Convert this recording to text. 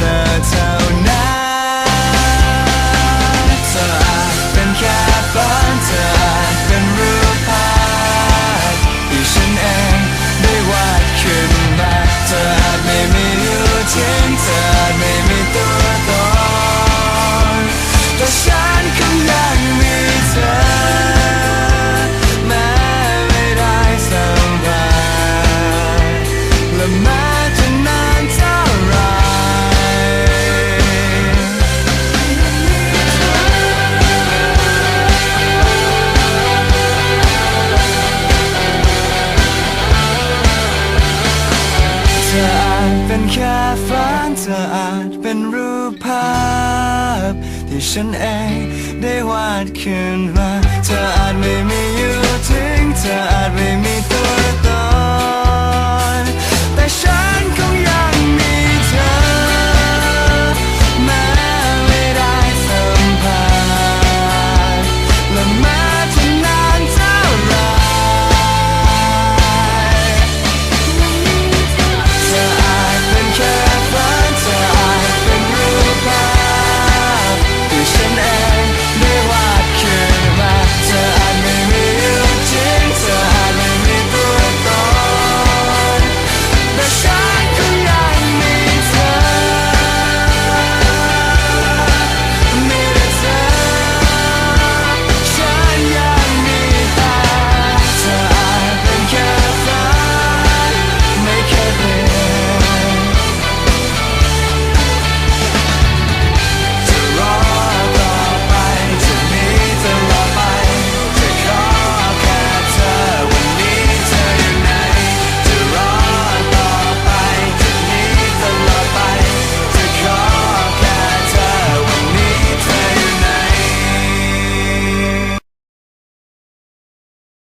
to เป็นแค่ฝันเธออาจเป็นรูปภาพ ที่ฉันเองได้วาดขึ้นมาเธอ